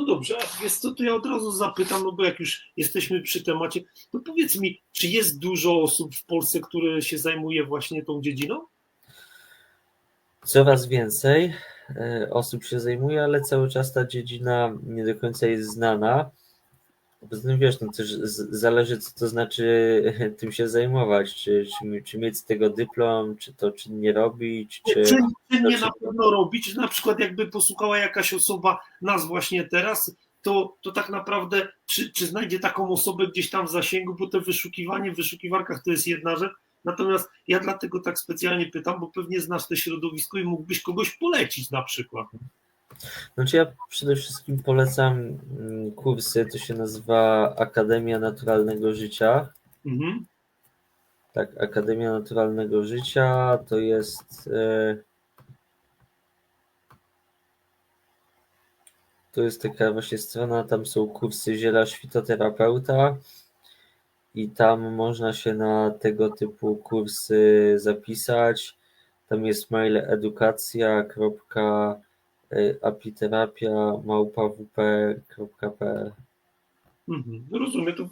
no dobrze, a wiesz co, to ja od razu zapytam, no bo jak już jesteśmy przy temacie, to powiedz mi, czy jest dużo osób w Polsce, które się zajmuje właśnie tą dziedziną? Coraz więcej e, osób się zajmuje, ale cały czas ta dziedzina nie do końca jest znana. Poza tym wiesz, no też zależy, co to znaczy tym się zajmować, czy, czy, czy mieć z tego dyplom, czy to czynnie robić, czy... Czy, czy nie na pewno robić? Na przykład jakby posłuchała jakaś osoba nas właśnie teraz, to, to tak naprawdę czy, czy znajdzie taką osobę gdzieś tam w zasięgu, bo to wyszukiwanie w wyszukiwarkach to jest jedna rzecz, natomiast ja dlatego tak specjalnie pytam, bo pewnie znasz to środowisko i mógłbyś kogoś polecić na przykład. Znaczy ja przede wszystkim polecam mm, kursy, to się nazywa Akademia Naturalnego Życia. Mhm. Tak, Akademia Naturalnego Życia to jest. e, To jest taka właśnie strona, tam są kursy ziela świtoterapeuta i tam można się na tego typu kursy zapisać. Tam jest mail edukacja.apiterapia małpa wp.pl Mhm. Rozumiem, to